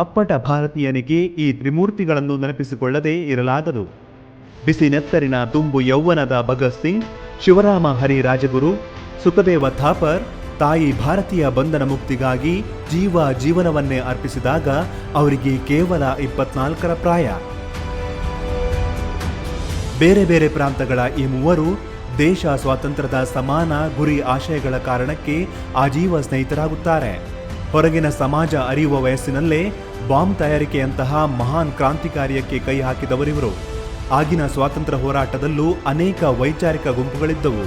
ಅಪ್ಪಟ ಭಾರತೀಯನಿಗೆ ಈ ತ್ರಿಮೂರ್ತಿಗಳನ್ನು ನೆನಪಿಸಿಕೊಳ್ಳದೆ ಇರಲಾಗದು ಬಿಸಿ ನೆತ್ತರಿನ ತುಂಬು ಯೌವನದ ಭಗತ್ ಸಿಂಗ್, ಶಿವರಾಮ ಹರಿ ರಾಜಗುರು, ಸುಖದೇವ ಥಾಪರ್, ತಾಯಿ ಭಾರತೀಯ ಬಂಧನ ಮುಕ್ತಿಗಾಗಿ ಜೀವ ಜೀವನವನ್ನೇ ಅರ್ಪಿಸಿದಾಗ ಅವರಿಗೆ ಕೇವಲ ಇಪ್ಪತ್ನಾಲ್ಕರ ಪ್ರಾಯ. ಬೇರೆ ಬೇರೆ ಪ್ರಾಂತಗಳ ಈ ಮೂವರು ದೇಶ ಸ್ವಾತಂತ್ರ್ಯದ ಸಮಾನ ಗುರಿ ಆಶಯಗಳ ಕಾರಣಕ್ಕೆ ಆಜೀವ ಸ್ನೇಹಿತರಾಗುತ್ತಾರೆ. ಹೊರಗಿನ ಸಮಾಜ ಅರಿಯುವ ವಯಸ್ಸಿನಲ್ಲೇ ಬಾಂಬ್ ತಯಾರಿಕೆಯಂತಹ ಮಹಾನ್ ಕ್ರಾಂತಿಕಾರ್ಯಕ್ಕೆ ಕೈ ಹಾಕಿದವರಿವರು. ಆಗಿನ ಸ್ವಾತಂತ್ರ್ಯ ಹೋರಾಟದಲ್ಲೂ ಅನೇಕ ವೈಚಾರಿಕ ಗುಂಪುಗಳಿದ್ದವು.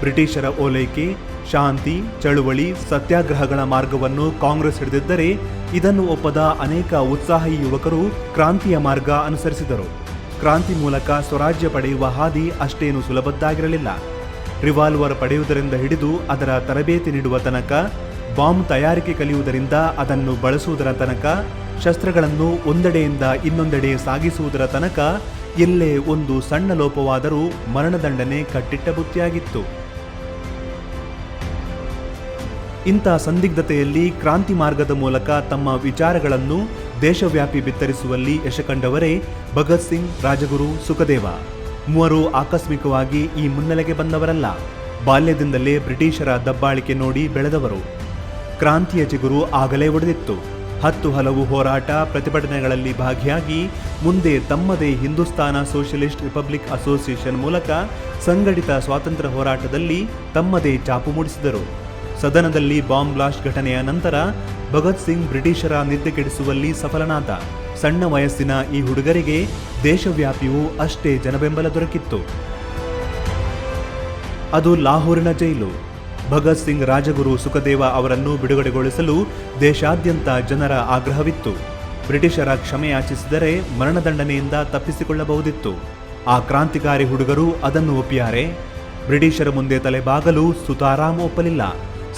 ಬ್ರಿಟಿಷರ ಓಲೈಕೆ, ಶಾಂತಿ, ಚಳುವಳಿ, ಸತ್ಯಾಗ್ರಹಗಳ ಮಾರ್ಗವನ್ನು ಕಾಂಗ್ರೆಸ್ ಹಿಡಿದಿದ್ದರೆ ಇದನ್ನು ಒಪ್ಪದ ಅನೇಕ ಉತ್ಸಾಹಿ ಯುವಕರು ಕ್ರಾಂತಿಯ ಮಾರ್ಗ ಅನುಸರಿಸಿದರು. ಕ್ರಾಂತಿ ಮೂಲಕ ಸ್ವರಾಜ್ಯ ಪಡೆಯುವ ಹಾದಿ ಅಷ್ಟೇನು ಸುಲಭದ್ದಾಗಿರಲಿಲ್ಲ. ರಿವಾಲ್ವರ್ ಪಡೆಯುವುದರಿಂದ ಹಿಡಿದು ಅದರ ತರಬೇತಿ ನೀಡುವ ತನಕ ಬಾಂಬ್ ತಯಾರಿಕೆ ಕಲಿಯುವುದರಿಂದ ಅದನ್ನು ಬಳಸುವುದರ ತನಕ, ಶಸ್ತ್ರಗಳನ್ನು ಒಂದೆಡೆಯಿಂದ ಇನ್ನೊಂದೆಡೆ ಸಾಗಿಸುವುದರ ತನಕ ಎಲ್ಲೇ ಒಂದು ಸಣ್ಣ ಲೋಪವಾದರೂ ಮರಣದಂಡನೆ ಕಟ್ಟಿಟ್ಟ ಬುತ್ತಿಯಾಗಿತ್ತು. ಇಂಥ ಸಂದಿಗ್ಧತೆಯಲ್ಲಿ ಕ್ರಾಂತಿ ಮಾರ್ಗದ ಮೂಲಕ ತಮ್ಮ ವಿಚಾರಗಳನ್ನು ದೇಶವ್ಯಾಪಿ ಬಿತ್ತರಿಸುವಲ್ಲಿ ಯಶಕಂಡವರೇ ಭಗತ್ ಸಿಂಗ್, ರಾಜಗುರು ಸುಖದೇವ. ಮೂವರು ಆಕಸ್ಮಿಕವಾಗಿ ಈ ಮುನ್ನೆಲೆಗೆ ಬಂದವರಲ್ಲ. ಬಾಲ್ಯದಿಂದಲೇ ಬ್ರಿಟಿಷರ ದಬ್ಬಾಳಿಕೆ ನೋಡಿ ಬೆಳೆದವರು. ಕ್ರಾಂತಿಯ ಚಿಗುರು ಆಗಲೇ ಒಡೆದಿತ್ತು. ಹತ್ತು ಹಲವು ಹೋರಾಟ ಪ್ರತಿಭಟನೆಗಳಲ್ಲಿ ಭಾಗಿಯಾಗಿ ಮುಂದೆ ತಮ್ಮದೇ ಹಿಂದೂಸ್ತಾನ ಸೋಷಿಯಲಿಸ್ಟ್ ರಿಪಬ್ಲಿಕ್ ಅಸೋಸಿಯೇಷನ್ ಮೂಲಕ ಸಂಘಟಿತ ಸ್ವಾತಂತ್ರ್ಯ ಹೋರಾಟದಲ್ಲಿ ತಮ್ಮದೇ ಚಾಪು ಮೂಡಿಸಿದರು. ಸದನದಲ್ಲಿ ಬಾಂಬ್ ಬ್ಲಾಸ್ಟ್ ಘಟನೆಯ ನಂತರ ಭಗತ್ ಸಿಂಗ್ ಬ್ರಿಟಿಷರ ನಿದ್ದೆ ಕೆಡಿಸುವಲ್ಲಿ ಸಫಲನಾದ. ಸಣ್ಣ ವಯಸ್ಸಿನ ಈ ಹುಡುಗರಿಗೆ ದೇಶವ್ಯಾಪಿಯೂ ಅಷ್ಟೇ ಜನಬೆಂಬಲ ದೊರಕಿತ್ತು. ಅದು ಲಾಹೋರಿನ ಜೈಲು. ಭಗತ್ ಸಿಂಗ್ ರಾಜಗುರು ಸುಖದೇವ ಅವರನ್ನು ಬಿಡುಗಡೆಗೊಳಿಸಲು ದೇಶಾದ್ಯಂತ ಜನರ ಆಗ್ರಹವಿತ್ತು. ಬ್ರಿಟಿಷರ ಕ್ಷಮೆಯಾಚಿಸಿದರೆ ಮರಣದಂಡನೆಯಿಂದ ತಪ್ಪಿಸಿಕೊಳ್ಳಬಹುದಿತ್ತು. ಆ ಕ್ರಾಂತಿಕಾರಿ ಹುಡುಗರು ಅದನ್ನು ಒಪ್ಪಿಯಾರೆ. ಬ್ರಿಟಿಷರ ಮುಂದೆ ತಲೆಬಾಗಲು ಸುತಾರಾಮ್ ಒಪ್ಪಲಿಲ್ಲ.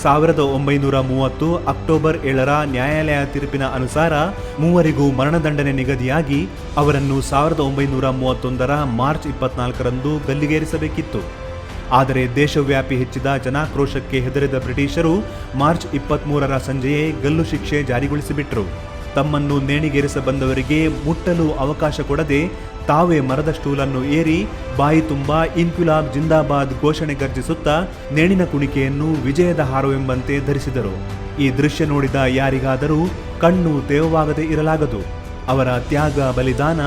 ಸಾವಿರದ ಒಂಬೈನೂರ ಮೂವತ್ತು ಅಕ್ಟೋಬರ್ ಏಳರ ನ್ಯಾಯಾಲಯ ತೀರ್ಪಿನ ಅನುಸಾರ ಮೂವರಿಗೂ ಮರಣದಂಡನೆ ನಿಗದಿಯಾಗಿ ಅವರನ್ನು ಸಾವಿರದ ಒಂಬೈನೂರ ಮೂವತ್ತೊಂದರ ಮಾರ್ಚ್ ಇಪ್ಪತ್ನಾಲ್ಕರಂದು ಗಲ್ಲಿಗೇರಿಸಬೇಕಿತ್ತು. ಆದರೆ ದೇಶವ್ಯಾಪಿ ಹೆಚ್ಚಿದ ಜನಾಕ್ರೋಶಕ್ಕೆ ಹೆದರಿದ ಬ್ರಿಟಿಷರು ಮಾರ್ಚ್ ಇಪ್ಪತ್ಮೂರರ ಸಂಜೆಯೇ ಗಲ್ಲು ಶಿಕ್ಷೆ ಜಾರಿಗೊಳಿಸಿಬಿಟ್ರು. ತಮ್ಮನ್ನು ನೇಣಿಗೇರಿಸ ಬಂದವರಿಗೆ ಮುಟ್ಟಲು ಅವಕಾಶ ಕೊಡದೆ ತಾವೇ ಮರದ ಸ್ಟೂಲನ್ನು ಏರಿ ಬಾಯಿ ತುಂಬಾ ಇನ್ಕ್ಯುಲಾಬ್ ಜಿಂದಾಬಾದ್ ಘೋಷಣೆ ಗರ್ಜಿಸುತ್ತಾ ನೇಣಿನ ಕುಣಿಕೆಯನ್ನು ವಿಜಯದ ಹಾರವೆಂಬಂತೆ ಧರಿಸಿದರು. ಈ ದೃಶ್ಯ ನೋಡಿದ ಯಾರಿಗಾದರೂ ಕಣ್ಣು ತೇವವಾಗದೆ ಇರಲಾಗದು. ಅವರ ತ್ಯಾಗ ಬಲಿದಾನ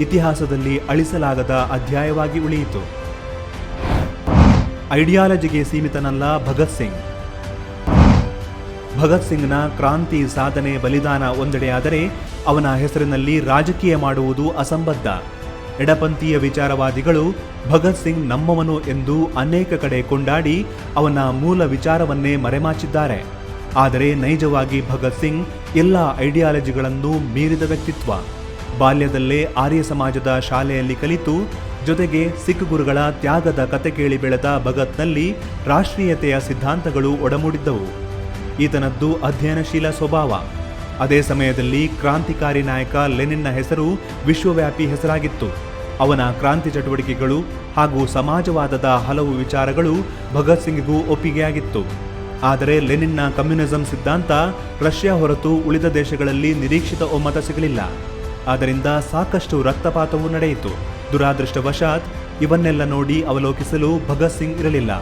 ಇತಿಹಾಸದಲ್ಲಿ ಅಳಿಸಲಾಗದ ಅಧ್ಯಾಯವಾಗಿ ಉಳಿಯಿತು. ಐಡಿಯಾಲಜಿಗೆ ಸೀಮಿತನಲ್ಲ ಭಗತ್ ಸಿಂಗ್. ಭಗತ್ ಸಿಂಗ್ನ ಕ್ರಾಂತಿ ಸಾಧನೆ ಬಲಿದಾನ ಒಂದೆಡೆಯಾದರೆ ಅವನ ಹೆಸರಿನಲ್ಲಿ ರಾಜಕೀಯ ಮಾಡುವುದು ಅಸಂಬದ್ಧ. ಎಡಪಂಥೀಯ ವಿಚಾರವಾದಿಗಳು ಭಗತ್ ಸಿಂಗ್ ನಮ್ಮವನು ಎಂದು ಅನೇಕ ಕಡೆ ಕೊಂಡಾಡಿ ಅವನ ಮೂಲ ವಿಚಾರವನ್ನೇ ಮರೆಮಾಚಿದ್ದಾರೆ. ಆದರೆ ನೈಜವಾಗಿ ಭಗತ್ ಸಿಂಗ್ ಎಲ್ಲ ಐಡಿಯಾಲಜಿಗಳನ್ನು ಮೀರಿದ ವ್ಯಕ್ತಿತ್ವ. ಬಾಲ್ಯದಲ್ಲೇ ಆರ್ಯ ಸಮಾಜದ ಶಾಲೆಯಲ್ಲಿ ಕಲಿತು ಜೊತೆಗೆ ಸಿಖ್ ಗುರುಗಳ ತ್ಯಾಗದ ಕತೆ ಕೇಳಿ ಬೆಳೆದ ಭಗತ್ನಲ್ಲಿ ರಾಷ್ಟ್ರೀಯತೆಯ ಸಿದ್ಧಾಂತಗಳು ಒಡಮೂಡಿದ್ದವು. ಈತನದ್ದು ಅಧ್ಯಯನಶೀಲ ಸ್ವಭಾವ. ಅದೇ ಸಮಯದಲ್ಲಿ ಕ್ರಾಂತಿಕಾರಿ ನಾಯಕ ಲೆನಿನ್ನ ಹೆಸರು ವಿಶ್ವವ್ಯಾಪಿ ಹೆಸರಾಗಿತ್ತು. ಅವನ ಕ್ರಾಂತಿ ಚಟುವಟಿಕೆಗಳು ಹಾಗೂ ಸಮಾಜವಾದದ ಹಲವು ವಿಚಾರಗಳು ಭಗತ್ ಸಿಂಗ್ಗೂ ಒಪ್ಪಿಗೆಯಾಗಿತ್ತು. ಆದರೆ ಲೆನಿನ್ನ ಕಮ್ಯುನಿಸಂ ಸಿದ್ಧಾಂತ ರಷ್ಯಾ ಹೊರತು ಉಳಿದ ದೇಶಗಳಲ್ಲಿ ನಿರೀಕ್ಷಿತ ಒಮ್ಮತ ಸಿಗಲಿಲ್ಲ. ಆದ್ದರಿಂದ ಸಾಕಷ್ಟು ರಕ್ತಪಾತವೂ ನಡೆಯಿತು. ದುರಾದೃಷ್ಟವಶಾತ್ ಇವನ್ನೆಲ್ಲ ನೋಡಿ ಅವಲೋಕಿಸಲು ಭಗತ್ ಸಿಂಗ್ ಇರಲಿಲ್ಲ.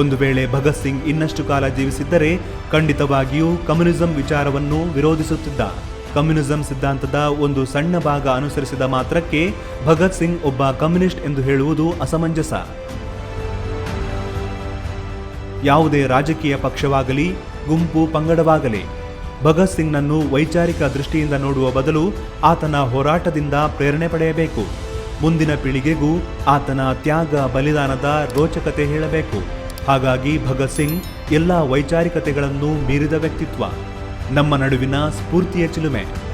ಒಂದು ವೇಳೆ ಭಗತ್ ಸಿಂಗ್ ಇನ್ನಷ್ಟು ಕಾಲ ಜೀವಿಸಿದ್ದರೆ ಖಂಡಿತವಾಗಿಯೂ ಕಮ್ಯುನಿಸಂ ವಿಚಾರವನ್ನು ವಿರೋಧಿಸುತ್ತಿದ್ದ. ಕಮ್ಯುನಿಸಂ ಸಿದ್ಧಾಂತದ ಒಂದು ಸಣ್ಣ ಭಾಗ ಅನುಸರಿಸಿದ ಮಾತ್ರಕ್ಕೆ ಭಗತ್ ಸಿಂಗ್ ಒಬ್ಬ ಕಮ್ಯುನಿಸ್ಟ್ ಎಂದು ಹೇಳುವುದು ಅಸಮಂಜಸ. ಯಾವುದೇ ರಾಜಕೀಯ ಪಕ್ಷವಾಗಲಿ, ಗುಂಪು ಪಂಗಡವಾಗಲಿ, ಭಗತ್ ಸಿಂಗ್ನನ್ನು ವೈಚಾರಿಕ ದೃಷ್ಟಿಯಿಂದ ನೋಡುವ ಬದಲು ಆತನ ಹೋರಾಟದಿಂದ ಪ್ರೇರಣೆ ಪಡೆಯಬೇಕು. ಮುಂದಿನ ಪೀಳಿಗೆಗೂ ಆತನ ತ್ಯಾಗ ಬಲಿದಾನದ ರೋಚಕತೆ ಹೇಳಬೇಕು. ಹಾಗಾಗಿ ಭಗತ್ ಸಿಂಗ್ ಎಲ್ಲ ವೈಚಾರಿಕತೆಗಳನ್ನು ಮೀರಿದ ವ್ಯಕ್ತಿತ್ವ. ನಮ್ಮ ನಡುವಿನ ಸ್ಫೂರ್ತಿಯ ಚಿಲುಮೆ.